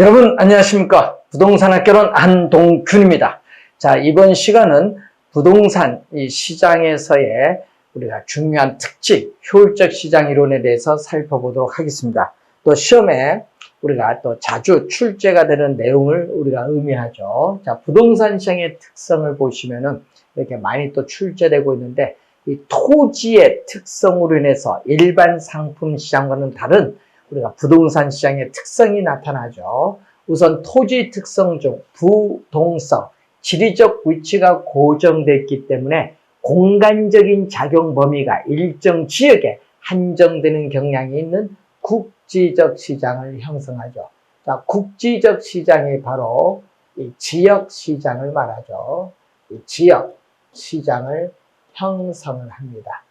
여러분 안녕하십니까? 부동산 학개론 한동균입니다. 자 이번 시간은 부동산 이 시장에서의 우리가 중요한 특징 효율적 시장 이론에 대해서 살펴보도록 하겠습니다. 또 시험에 우리가 또 자주 출제가 되는 내용을 우리가 의미하죠. 자 부동산 시장의 특성을 보시면은 이렇게 많이 또 출제되고 있는데 이 토지의 특성으로 인해서 일반 상품 시장과는 다른 우리가 부동산 시장의 특성이 나타나죠. 우선 토지 특성 중 부동성, 지리적 위치가 고정됐기 때문에 공간적인 작용 범위가 일정 지역에 한정되는 경향이 있는 국지적 시장을 형성하죠. 자, 국지적 시장이 바로 이 지역 시장을 말하죠. 이 지역 시장을 형성을 합니다.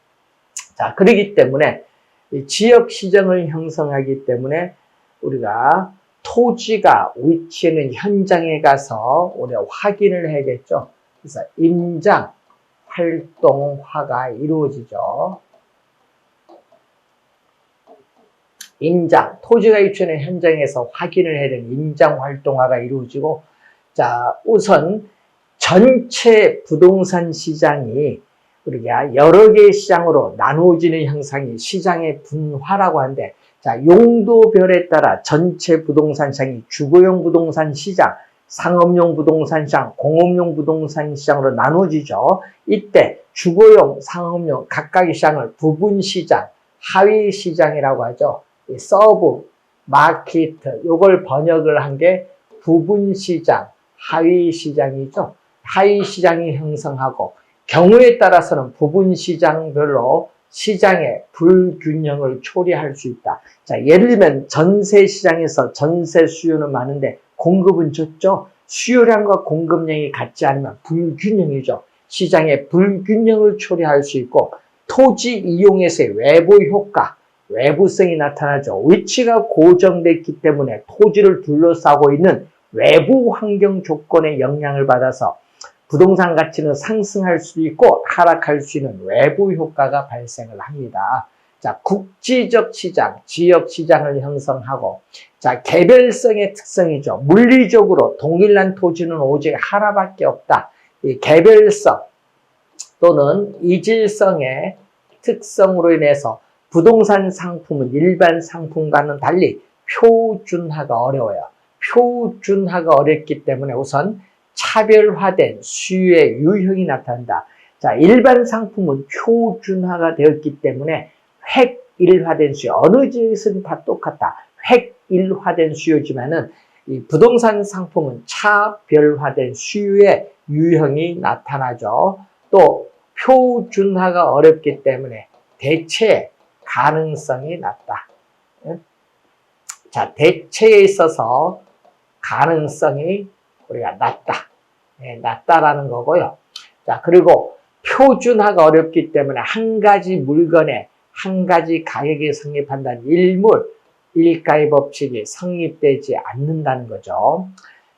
자, 그렇기 때문에 이 지역 시장을 형성하기 때문에 우리가 토지가 위치하는 현장에 가서 우리가 확인을 해야겠죠. 그래서 임장 활동화가 이루어지죠. 임장, 토지가 위치하는 현장에서 확인을 해야 되는 임장 활동화가 이루어지고 자, 우선 전체 부동산 시장이 우리가 여러 개의 시장으로 나누어지는 형상이 시장의 분화라고 하는데 자 용도별에 따라 전체 부동산 시장이 주거용 부동산 시장, 상업용 부동산 시장, 공업용 부동산 시장으로 나누어지죠. 이때 주거용, 상업용 각각의 시장을 부분 시장, 하위 시장이라고 하죠. 서브, 마케트 요걸 번역을 한 게 부분 시장, 하위 시장이죠. 하위 시장이 형성하고 경우에 따라서는 부분 시장별로 시장의 불균형을 초래할 수 있다. 자, 예를 들면 전세 시장에서 전세 수요는 많은데 공급은 적죠. 수요량과 공급량이 같지 않으면 불균형이죠. 시장의 불균형을 초래할 수 있고 토지 이용에서의 외부 효과, 외부성이 나타나죠. 위치가 고정됐기 때문에 토지를 둘러싸고 있는 외부 환경 조건의 영향을 받아서 부동산 가치는 상승할 수도 있고 하락할 수 있는 외부 효과가 발생을 합니다. 자, 국지적 시장, 지역 시장을 형성하고 자, 개별성의 특성이죠. 물리적으로 동일한 토지는 오직 하나밖에 없다. 이 개별성 또는 이질성의 특성으로 인해서 부동산 상품은 일반 상품과는 달리 표준화가 어려워요. 표준화가 어렵기 때문에 우선 차별화된 수요의 유형이 나타난다. 자, 일반 상품은 표준화가 되었기 때문에 획일화된 수요. 어느 지역에서는 다 똑같다. 획일화된 수요지만은 이 부동산 상품은 차별화된 수요의 유형이 나타나죠. 또 표준화가 어렵기 때문에 대체 가능성이 낮다. 자, 대체에 있어서 가능성이 우리가 낮다. 예, 낮다라는 거고요. 자, 그리고 표준화가 어렵기 때문에 한 가지 물건에 한 가지 가격이 성립한다는 일물, 일가의 법칙이 성립되지 않는다는 거죠.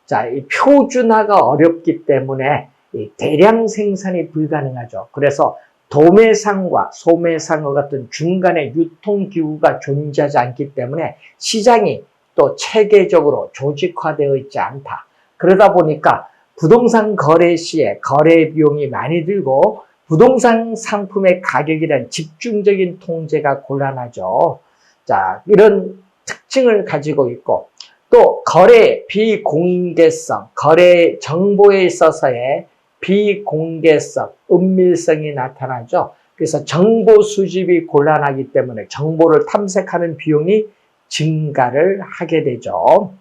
자, 이 표준화가 어렵기 때문에 대량 생산이 불가능하죠. 그래서 도매상과 소매상과 같은 중간에 유통기구가 존재하지 않기 때문에 시장이 또 체계적으로 조직화되어 있지 않다. 그러다 보니까 부동산 거래 시에 거래 비용이 많이 들고 부동산 상품의 가격에 대한 집중적인 통제가 곤란하죠. 자, 이런 특징을 가지고 있고 또 거래 비공개성, 거래 정보에 있어서의 비공개성, 은밀성이 나타나죠. 그래서 정보 수집이 곤란하기 때문에 정보를 탐색하는 비용이 증가를 하게 되죠.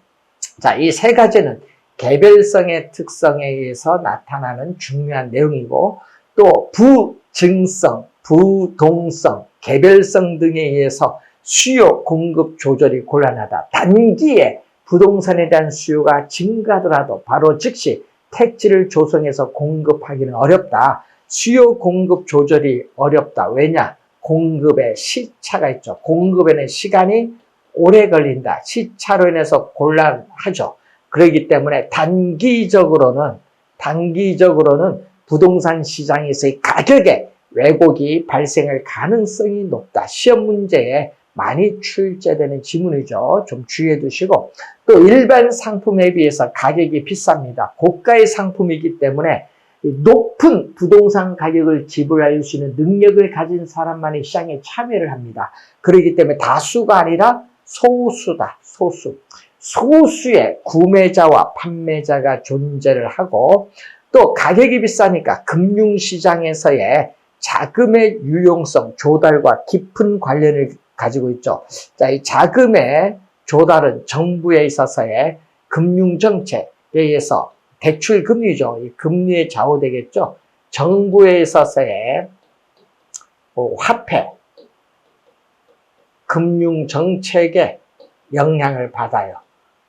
자, 이 세 가지는 개별성의 특성에 의해서 나타나는 중요한 내용이고 또 부증성, 부동성, 개별성 등에 의해서 수요 공급 조절이 곤란하다. 단기에 부동산에 대한 수요가 증가하더라도 바로 즉시 택지를 조성해서 공급하기는 어렵다. 수요 공급 조절이 어렵다. 왜냐? 공급에 시차가 있죠. 공급에는 시간이 오래 걸린다. 시차로 인해서 곤란하죠. 그렇기 때문에 단기적으로는 단기적으로는 부동산 시장에서의 가격에 왜곡이 발생할 가능성이 높다. 시험 문제에 많이 출제되는 지문이죠. 좀 주의해 두시고 또 일반 상품에 비해서 가격이 비쌉니다. 고가의 상품이기 때문에 이 높은 부동산 가격을 지불할 수 있는 능력을 가진 사람만이 시장에 참여를 합니다. 그렇기 때문에 다수가 아니라 소수다. 소수. 소수의 구매자와 판매자가 존재를 하고 또 가격이 비싸니까 금융시장에서의 자금의 유용성, 조달과 깊은 관련을 가지고 있죠. 자, 이 자금의 조달은 정부에 있어서의 금융정책에 의해서 대출 금리죠. 이 금리에 좌우되겠죠. 정부에 있어서의 뭐 화폐, 금융정책에 영향을 받아요.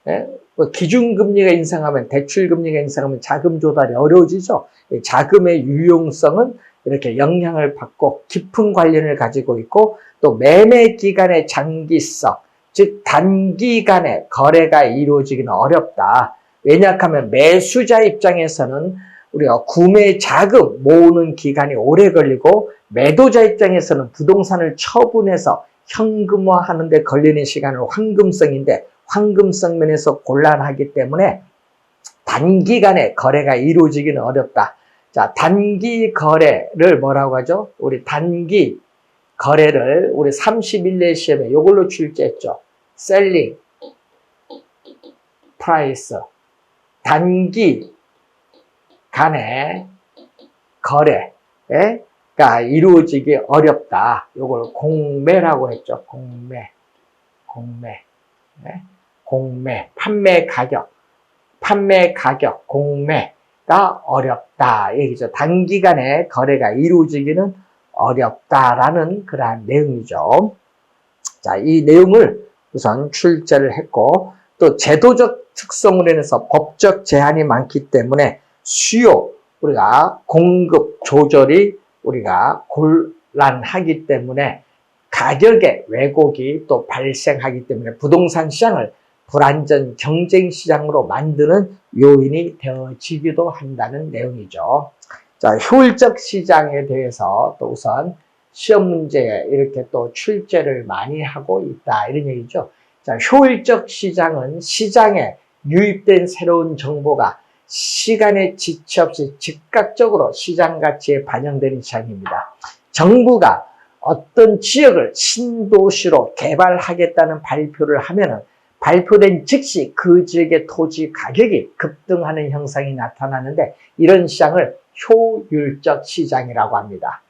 예? 뭐 기준금리가 인상하면 대출금리가 인상하면 자금 조달이 어려워지죠. 이 자금의 유용성은 이렇게 영향을 받고 깊은 관련을 가지고 있고 또 매매 기간의 장기성, 즉 단기간에 거래가 이루어지기는 어렵다. 왜냐하면 매수자 입장에서는 우리가 구매 자금 모으는 기간이 오래 걸리고 매도자 입장에서는 부동산을 처분해서 현금화하는 데 걸리는 시간은 황금성인데 황금성 면에서 곤란하기 때문에 단기간에 거래가 이루어지기는 어렵다. 자, 단기 거래를 뭐라고 하죠? 우리 단기 거래를 우리 31년 시험에 이걸로 출제했죠. 셀링, 프라이스. 단기 간에 거래가 이루어지기 어렵다. 이걸 공매라고 했죠. 공매. 공매. 네? 공매. 판매 가격. 판매 가격. 공매가 어렵다. 얘기죠. 단기간에 거래가 이루어지기는 어렵다라는 그러한 내용이죠. 자, 이 내용을 우선 출제를 했고, 또 제도적 특성으로 인해서 법적 제한이 많기 때문에 수요, 우리가 공급 조절이 우리가 곤란하기 때문에 가격의 왜곡이 또 발생하기 때문에 부동산 시장을 불안전 경쟁 시장으로 만드는 요인이 되어지기도 한다는 내용이죠. 자, 효율적 시장에 대해서 또 우선 시험 문제에 이렇게 또 출제를 많이 하고 있다. 이런 얘기죠. 자, 효율적 시장은 시장에 유입된 새로운 정보가 시간에 지체 없이 즉각적으로 시장 가치에 반영되는 시장입니다. 정부가 어떤 지역을 신도시로 개발하겠다는 발표를 하면은 발표된 즉시 그 지역의 토지 가격이 급등하는 현상이 나타나는데 이런 시장을 효율적 시장이라고 합니다.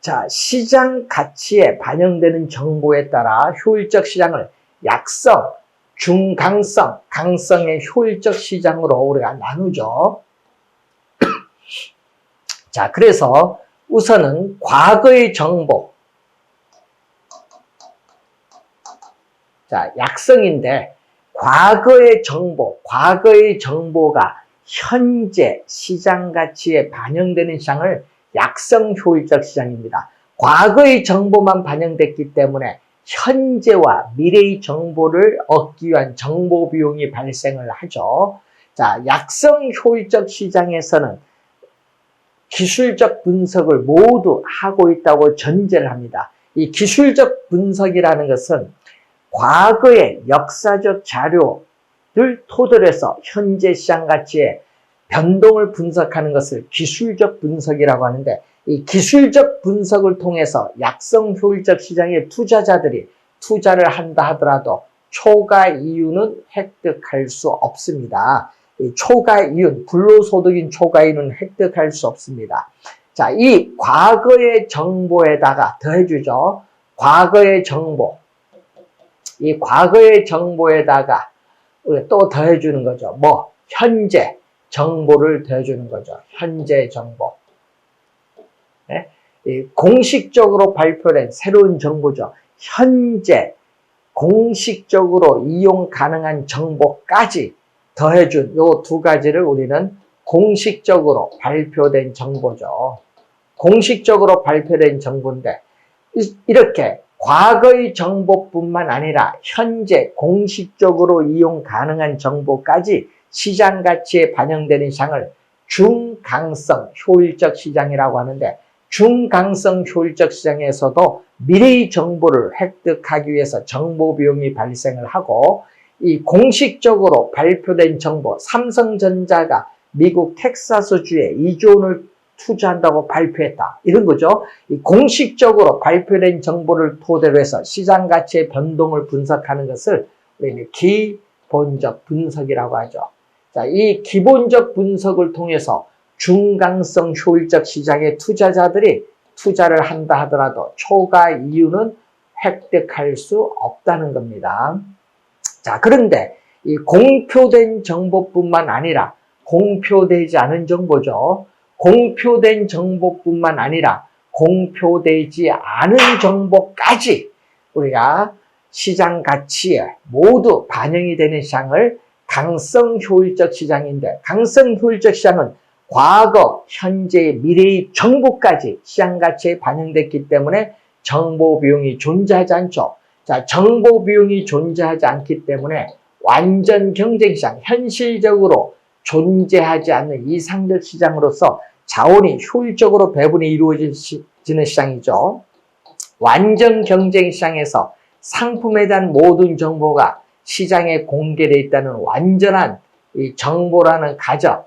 자, 시장 가치에 반영되는 정보에 따라 효율적 시장을 약성, 중강성, 강성의 효율적 시장으로 우리가 나누죠. 자, 그래서 우선은 과거의 정보. 자, 약성인데, 과거의 정보, 과거의 정보가 현재 시장 가치에 반영되는 시장을 약성 효율적 시장입니다. 과거의 정보만 반영됐기 때문에 현재와 미래의 정보를 얻기 위한 정보 비용이 발생을 하죠. 자, 약성 효율적 시장에서는 기술적 분석을 모두 하고 있다고 전제를 합니다. 이 기술적 분석이라는 것은 과거의 역사적 자료를 토대로 해서 현재 시장 가치의 변동을 분석하는 것을 기술적 분석이라고 하는데 이 기술적 분석을 통해서 약성 효율적 시장의 투자자들이 투자를 한다 하더라도 초과 이윤은 획득할 수 없습니다. 이 초과 이윤, 불로소득인 초과 이윤은 획득할 수 없습니다. 자, 이 과거의 정보에다가 더해주죠. 과거의 정보. 이 과거의 정보에다가 또 더해주는 거죠. 뭐, 현재 정보를 더해주는 거죠. 현재 정보. 네? 공식적으로 발표된 새로운 정보죠. 현재 공식적으로 이용 가능한 정보까지 더해준 요 두 가지를 우리는 공식적으로 발표된 정보죠. 공식적으로 발표된 정보인데 이렇게 과거의 정보 뿐만 아니라 현재 공식적으로 이용 가능한 정보까지 시장 가치에 반영되는 시장을 중강성 효율적 시장이라고 하는데 중강성 효율적 시장에서도 미래의 정보를 획득하기 위해서 정보 비용이 발생을 하고 이 공식적으로 발표된 정보 삼성전자가 미국 텍사스주에 2조 원을 투자한다고 발표했다. 이런 거죠. 이 공식적으로 발표된 정보를 토대로 해서 시장 가치의 변동을 분석하는 것을 우리는 기본적 분석이라고 하죠. 자, 이 기본적 분석을 통해서 중강성 효율적 시장의 투자자들이 투자를 한다 하더라도 초과 이유는 획득할 수 없다는 겁니다. 자, 그런데 이 공표된 정보뿐만 아니라 공표되지 않은 정보죠. 공표된 정보뿐만 아니라 공표되지 않은 정보까지 우리가 시장 가치에 모두 반영이 되는 시장을 강성 효율적 시장인데 강성 효율적 시장은 과거, 현재, 미래의 정보까지 시장 가치에 반영됐기 때문에 정보 비용이 존재하지 않죠. 자, 정보 비용이 존재하지 않기 때문에 완전 경쟁 시장, 현실적으로 존재하지 않는 이상적 시장으로서 자원이 효율적으로 배분이 이루어지는 시장이죠. 완전 경쟁 시장에서 상품에 대한 모든 정보가 시장에 공개되어 있다는 완전한 이 정보라는 가정,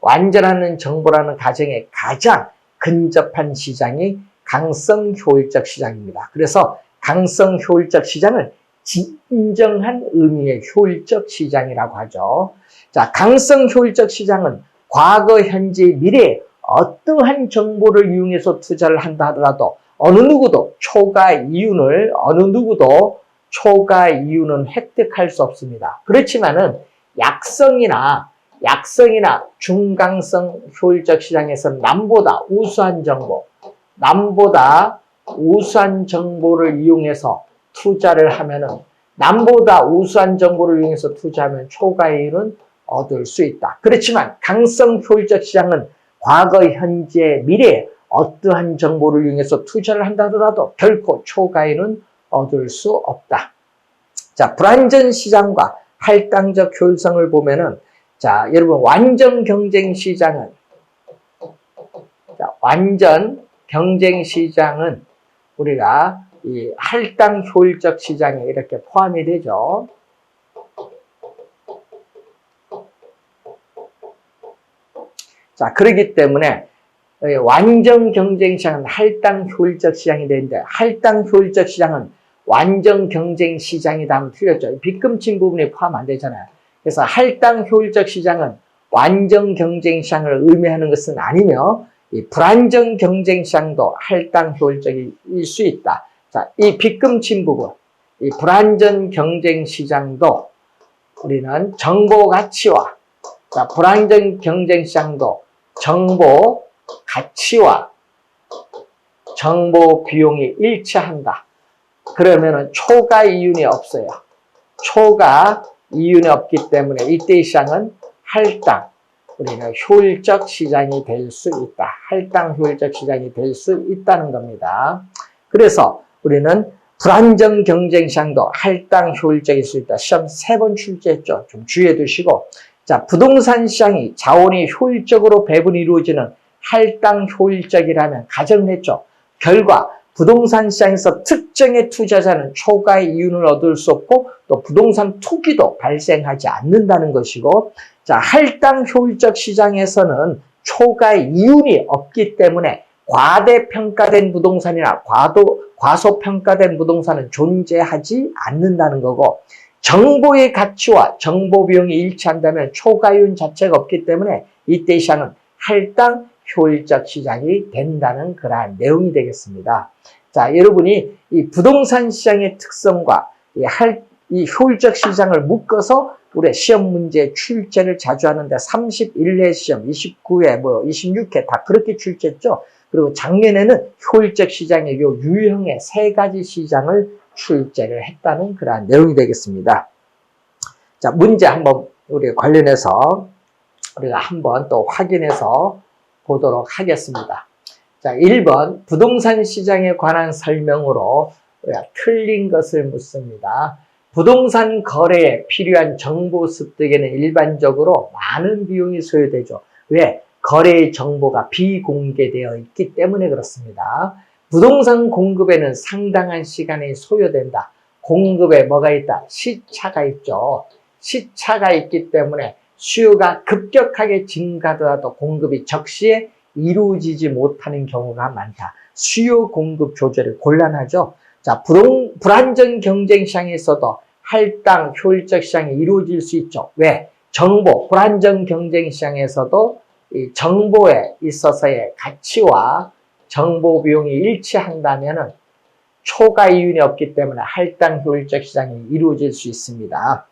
완전한 정보라는 가정에 가장 근접한 시장이 강성 효율적 시장입니다. 그래서 강성 효율적 시장을 진정한 의미의 효율적 시장이라고 하죠. 자, 강성 효율적 시장은 과거, 현재, 미래 어떠한 정보를 이용해서 투자를 한다 하더라도 어느 누구도 초과 이윤을 어느 누구도 초과 이윤은 획득할 수 없습니다. 그렇지만은 약성이나 약성이나 중강성 효율적 시장에서 남보다 우수한 정보, 남보다 우수한 정보를 이용해서 투자를 하면은 남보다 우수한 정보를 이용해서 투자하면 초과 이윤은 얻을 수 있다. 그렇지만 강성 효율적 시장은 과거, 현재, 미래 어떠한 정보를 이용해서 투자를 한다 하더라도 결코 초과이는 얻을 수 없다. 자, 불안전 시장과 할당적 효율성을 보면은 자, 여러분 완전 경쟁 시장은 자, 완전 경쟁 시장은 우리가 이 할당 효율적 시장에 이렇게 포함이 되죠. 자, 그렇기 때문에 완전 경쟁 시장은 할당 효율적 시장이 되는데 할당 효율적 시장은 완전 경쟁 시장이다 하면 틀렸죠. 빗금친 부분에 포함 안 되잖아요. 그래서 할당 효율적 시장은 완전 경쟁 시장을 의미하는 것은 아니며 이 불안정 경쟁 시장도 할당 효율적일 수 있다. 자, 이 빗금친 부분, 이 불안전 경쟁 시장도 우리는 정보 가치와 자, 불안전 경쟁 시장도 정보 가치와 정보 비용이 일치한다. 그러면은 초과 이윤이 없어요. 초과 이윤이 없기 때문에 이때 시장은 할당, 우리는 효율적 시장이 될 수 있다. 할당 효율적 시장이 될 수 있다는 겁니다. 그래서 우리는 불안정 경쟁 시장도 할당 효율적일 수 있다. 시험 세 번 출제했죠. 좀 주의해 두시고 자, 부동산 시장이 자원이 효율적으로 배분이 이루어지는 할당 효율적이라면 가정을 했죠. 결과 부동산 시장에서 특정의 투자자는 초과의 이윤을 얻을 수 없고 또 부동산 투기도 발생하지 않는다는 것이고 자, 할당 효율적 시장에서는 초과의 이윤이 없기 때문에 과대평가된 부동산이나 과도, 과소평가된 부동산은 존재하지 않는다는 거고 정보의 가치와 정보 비용이 일치한다면 초과이윤 자체가 없기 때문에 이때 시장은 할당 효율적 시장이 된다는 그러한 내용이 되겠습니다. 자, 여러분이 이 부동산 시장의 특성과 이, 할, 이 효율적 시장을 묶어서 우리 시험 문제 출제를 자주 하는데 31회 시험, 29회, 뭐 26회 다 그렇게 출제했죠. 그리고 작년에는 효율적 시장의 요 유형의 세 가지 시장을 출제를 했다는 그러한 내용이 되겠습니다. 자, 문제 한번 우리 관련해서 우리가 한번 또 확인해서 보도록 하겠습니다. 자, 1번 부동산 시장에 관한 설명으로 틀린 것을 묻습니다. 부동산 거래에 필요한 정보 습득에는 일반적으로 많은 비용이 소요되죠. 왜? 거래의 정보가 비공개되어 있기 때문에 그렇습니다. 부동산 공급에는 상당한 시간이 소요된다. 공급에 뭐가 있다? 시차가 있죠. 시차가 있기 때문에 수요가 급격하게 증가하더라도 공급이 적시에 이루어지지 못하는 경우가 많다. 수요 공급 조절이 곤란하죠. 자, 부동, 불안정 경쟁 시장에서도 할당 효율적 시장이 이루어질 수 있죠. 왜? 정보, 불안정 경쟁 시장에서도 이 정보에 있어서의 가치와 정보 비용이 일치한다면은 초과 이윤이 없기 때문에 할당 효율적 시장이 이루어질 수 있습니다.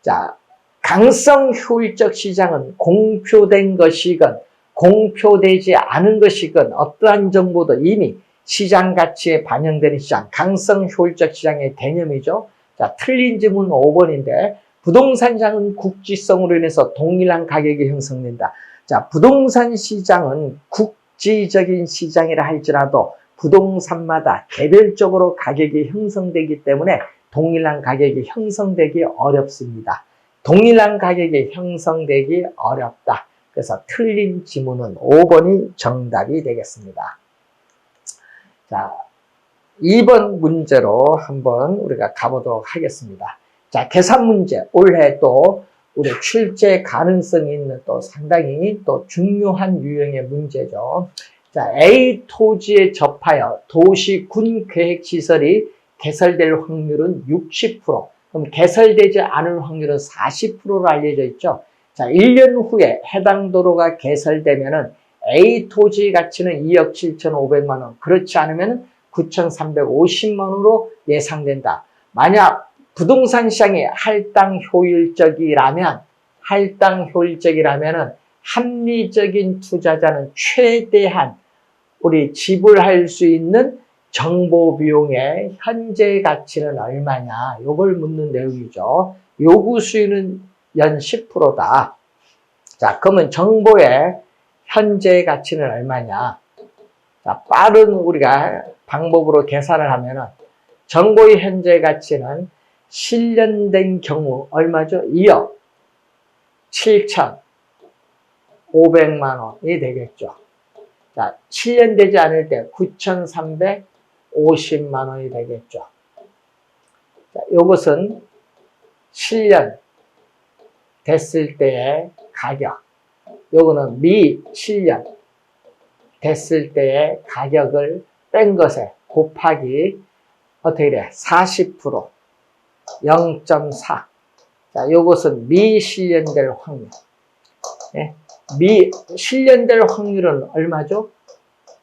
자, 강성 효율적 시장은 공표된 것이건 공표되지 않은 것이건 어떠한 정보도 이미 시장 가치에 반영되는 시장, 강성 효율적 시장의 개념이죠. 자, 틀린 질문 5번인데 부동산 시장은 국지성으로 인해서 동일한 가격이 형성된다. 자, 부동산 시장은 국 지적인 시장이라 할지라도 부동산마다 개별적으로 가격이 형성되기 때문에 동일한 가격이 형성되기 어렵습니다. 동일한 가격이 형성되기 어렵다. 그래서 틀린 지문은 5번이 정답이 되겠습니다. 자, 2번 문제로 한번 우리가 가보도록 하겠습니다. 자, 계산 문제. 올해 또 우리 출제 가능성이 있는 또 상당히 또 중요한 유형의 문제죠. 자, A 토지에 접하여 도시 군 계획 시설이 개설될 확률은 60%. 그럼 개설되지 않을 확률은 40%로 알려져 있죠. 자, 1년 후에 해당 도로가 개설되면은 A 토지 가치는 2억 7,500만 원. 그렇지 않으면 9,350만 원으로 예상된다. 만약 부동산 시장이 할당 효율적이라면 할당 효율적이라면은 합리적인 투자자는 최대한 우리 지불할 수 있는 정보 비용의 현재 가치는 얼마냐 이걸 묻는 내용이죠. 요구 수익은 연 10%다. 자, 그러면 정보의 현재 가치는 얼마냐? 자, 빠른 우리가 방법으로 계산을 하면은 정보의 현재 가치는 실년된 경우 얼마죠? 2억 7,500만 원이 되겠죠. 자, 7년 되지 않을 때 9,350만 원이 되겠죠. 자, 요것은 7년 됐을 때의 가격. 요거는 미 7년 됐을 때의 가격을 뺀 것에 곱하기 어떻게 돼? 40% 0.4. 자, 요것은 미 실현될 확률. 예? 미 실현될 확률은 얼마죠?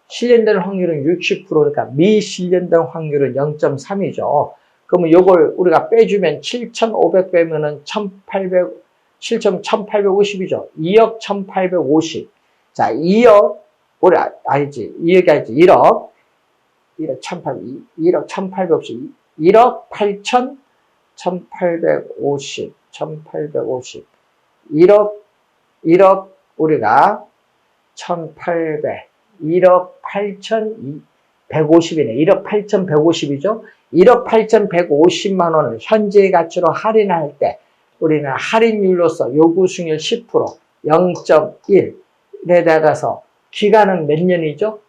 실현될 확률은 60%니까 미 실현될 확률은 0.3이죠. 그러면 요걸 우리가 빼주면 7,500 빼면은 1,800 7점 1850이죠. 2억 1850. 자, 2억, 우리 아- 아니지. 2억이 아니지. 1억. 1억 1800, 1억 1850. 1억 8천 1850. 1850. 1억, 1억 우리가 1800. 1억 8150이네. 1억 8150이죠. 1억 8150만 원을 현재 가치로 할인할 때 우리는 할인율로서 요구 수익률 10%, 0.1에다가서 기간은 몇 년이죠?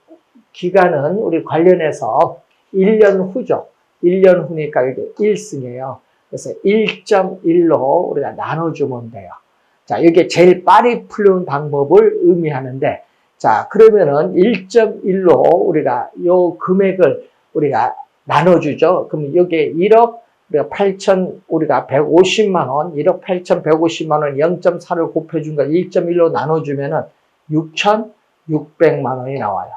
기간은 우리 관련해서 1년 후죠. 1년 후니까 이게 1승이에요. 그래서 1.1로 우리가 나눠주면 돼요. 자, 이게 제일 빨리 풀는 방법을 의미하는데, 자, 그러면은 1.1로 우리가 요 금액을 우리가 나눠주죠. 그럼 여기에 1억 우리가 8천, 우리가 150만 원, 1억 8천 150만 원 0.4를 곱해준 걸 1.1로 나눠주면은 6,600만 원이 나와요.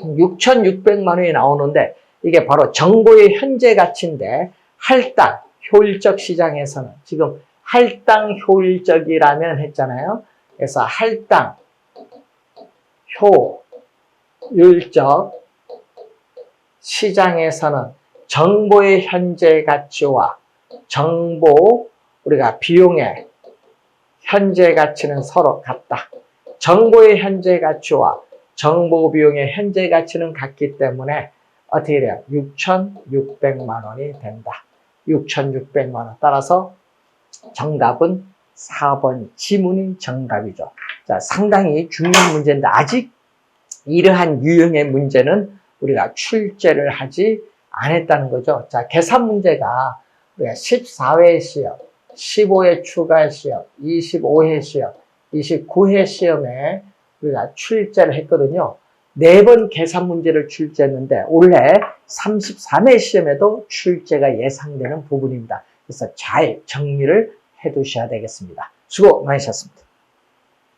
6,600만 원이 나오는데 이게 바로 정보의 현재 가치인데 할당, 효율적 시장에서는 지금 할당 효율적이라면 했잖아요. 그래서 할당, 효율적 시장에서는 정보의 현재 가치와 정보 우리가 비용의 현재 가치는 서로 같다. 정보의 현재 가치와 정보 비용의 현재 가치는 같기 때문에 어떻게 돼요? 6,600만 원이 된다. 6,600만 원. 따라서 정답은 4번 지문이 정답이죠. 자, 상당히 중요한 문제인데 아직 이러한 유형의 문제는 우리가 출제를 하지 않았다는 거죠. 자, 계산 문제가 우리가 14회 시험, 15회 추가 시험, 25회 시험, 29회 시험에 우리가 출제를 했거든요. 네 번 계산 문제를 출제했는데 올해 33회 시험에도 출제가 예상되는 부분입니다. 그래서 잘 정리를 해 두셔야 되겠습니다. 수고 많으셨습니다.